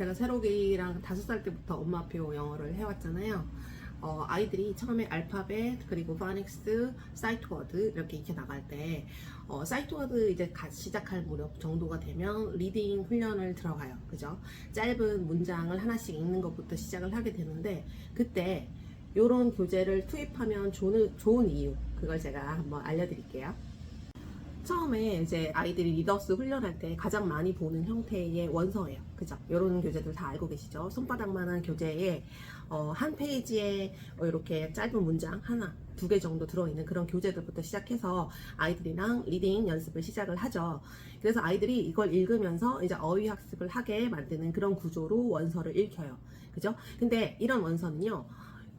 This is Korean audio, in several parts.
제가 세록이랑 다섯 살 때부터 엄마표 영어를 해왔잖아요. 어, 아이들이 처음에 알파벳 그리고 파닉스, 사이트워드 이렇게 익혀 나갈 때 어, 사이트워드 이제 갓 시작할 무렵 정도가 되면 리딩 훈련을 들어가요. 그죠? 짧은 문장을 하나씩 읽는 것부터 시작을 하게 되는데 그때 이런 교재를 투입하면 좋은, 좋은 이유 그걸 제가 한번 알려드릴게요. 처음에 이제 아이들이 리더스 훈련할 때 가장 많이 보는 형태의 원서예요. 그죠? 이런 교재들 다 알고 계시죠? 손바닥만한 교재에 어, 한 페이지에 어, 이렇게 짧은 문장 하나, 두 개 정도 들어있는 그런 교재들부터 시작해서 아이들이랑 리딩 연습을 시작을 하죠. 그래서 아이들이 이걸 읽으면서 이제 어휘 학습을 하게 만드는 그런 구조로 원서를 읽혀요. 그죠? 근데 이런 원서는요.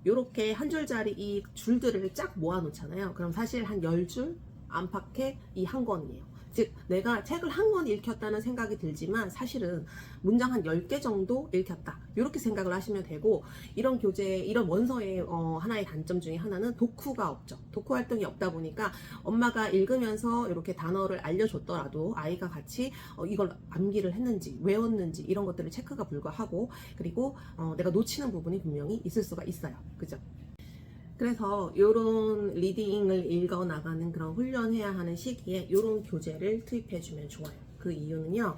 요렇게 한 줄짜리 이 줄들을 쫙 모아 놓잖아요. 그럼 사실 한 10줄 안팎의 이 한 권이에요. 즉, 내가 책을 한 권 읽혔다는 생각이 들지만 사실은 문장 한 10개 정도 읽혔다. 이렇게 생각을 하시면 되고, 이런 교재, 이런 원서의 어, 하나의 단점 중에 하나는 독후가 없죠. 독후 활동이 없다 보니까 엄마가 읽으면서 이렇게 단어를 알려줬더라도 아이가 같이 어, 이걸 암기를 했는지, 외웠는지 이런 것들을 체크가 불가하고, 그리고 어, 내가 놓치는 부분이 분명히 있을 수가 있어요. 그죠? 그래서 이런 리딩을 읽어 나가는 그런 훈련해야 하는 시기에 이런 교재를 투입해 주면 좋아요. 그 이유는요.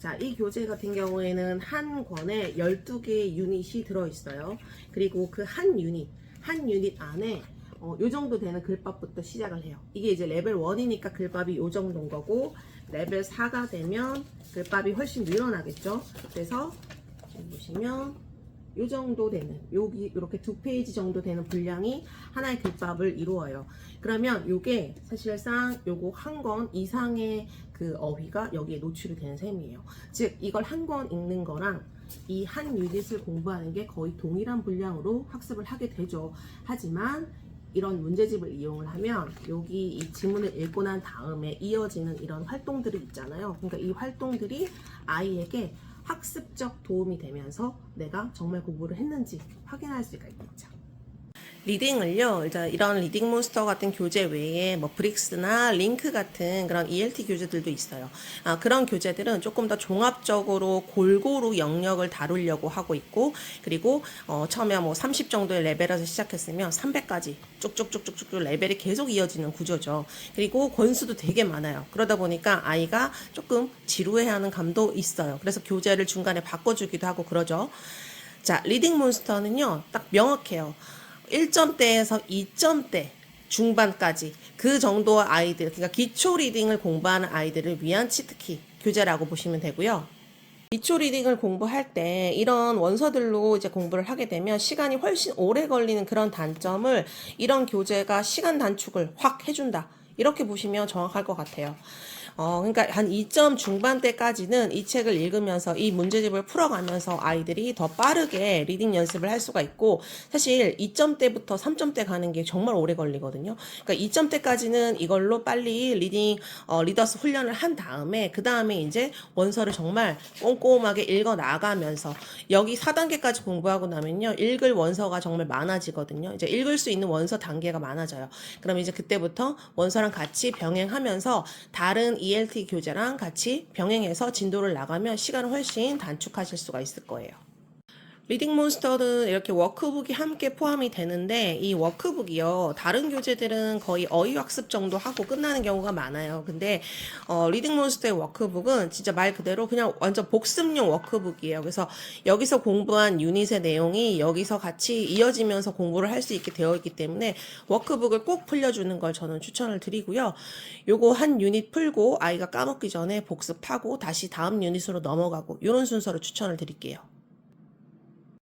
자, 이 교재 같은 경우에는 한 권에 12개의 유닛이 들어 있어요. 그리고 그 한 유닛, 한 유닛 안에 어, 요 정도 되는 글밥부터 시작을 해요. 이게 이제 레벨 1이니까 글밥이 요 정도인 거고, 레벨 4가 되면 글밥이 훨씬 늘어나겠죠. 그래서 보시면 요 정도 되는 여기 이렇게 두 페이지 정도 되는 분량이 하나의 글밥을 이루어요. 그러면 요게 사실상 요거 한 권 이상의 그 어휘가 여기에 노출이 되는 셈이에요. 즉 이걸 한 권 읽는 거랑 이 한 유닛을 공부하는 게 거의 동일한 분량으로 학습을 하게 되죠. 하지만 이런 문제집을 이용을 하면 여기 이 지문을 읽고 난 다음에 이어지는 이런 활동들이 있잖아요. 그러니까 이 활동들이 아이에게 학습적 도움이 되면서 내가 정말 공부를 했는지 확인할 수가 있겠죠. 리딩을요, 이제 이런 리딩 몬스터 같은 교재 외에 뭐 브릭스나 링크 같은 그런 ELT 교재들도 있어요. 아, 그런 교재들은 조금 더 종합적으로 골고루 영역을 다루려고 하고 있고, 그리고 어, 처음에 뭐 30 정도의 레벨에서 시작했으면 300까지 쭉쭉쭉쭉쭉 레벨이 계속 이어지는 구조죠. 그리고 권수도 되게 많아요. 그러다 보니까 아이가 조금 지루해하는 감도 있어요. 그래서 교재를 중간에 바꿔주기도 하고 그러죠. 자, 리딩 몬스터는요, 딱 명확해요. 1점대에서 2점대 중반까지 그 정도 아이들, 그러니까 기초 리딩을 공부하는 아이들을 위한 치트키 교재라고 보시면 되고요. 기초 리딩을 공부할 때 이런 원서들로 이제 공부를 하게 되면 시간이 훨씬 오래 걸리는 그런 단점을 이런 교재가 시간 단축을 확 해준다. 이렇게 보시면 정확할 것 같아요. 어, 그러니까 한 2점 중반대까지는 이 책을 읽으면서 이 문제집을 풀어가면서 아이들이 더 빠르게 리딩 연습을 할 수가 있고 사실 2점대부터 3점대 가는 게 정말 오래 걸리거든요. 그러니까 2점대까지는 이걸로 빨리 리딩 어, 리더스 훈련을 한 다음에 그 다음에 이제 원서를 정말 꼼꼼하게 읽어 나가면서 여기 4단계까지 공부하고 나면요 읽을 원서가 정말 많아지거든요. 이제 읽을 수 있는 원서 단계가 많아져요. 그럼 이제 그때부터 원서 랑 같이 병행하면서 다른 ELT 교재랑 같이 병행해서 진도를 나가면 시간을 훨씬 단축하실 수가 있을 거예요. 리딩 몬스터는 이렇게 워크북이 함께 포함이 되는데 이 워크북이요 다른 교재들은 거의 어휘 학습 정도 하고 끝나는 경우가 많아요. 근데 어, 리딩 몬스터의 워크북은 진짜 말 그대로 그냥 완전 복습용 워크북이에요. 그래서 여기서 공부한 유닛의 내용이 여기서 같이 이어지면서 공부를 할 수 있게 되어 있기 때문에 워크북을 꼭 풀려주는 걸 저는 추천을 드리고요. 요거 한 유닛 풀고 아이가 까먹기 전에 복습하고 다시 다음 유닛으로 넘어가고 이런 순서를 추천을 드릴게요